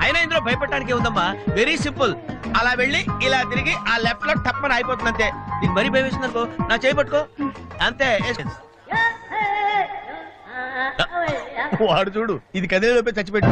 అయినా ఇందులో భయపడటానికి ఉందమ్మా వెరీ సింపుల్ అలా వెళ్ళి ఇలా తిరిగి ఆ లెఫ్ట్లో టప్పని అయిపోతుంది అంతే నీకు మరీ భయం వేసింది అనుకో నా చేయి పట్టుకో. అంతే వాడు చూడు ఇది కదిలే లోపే చచ్చిపెట్టు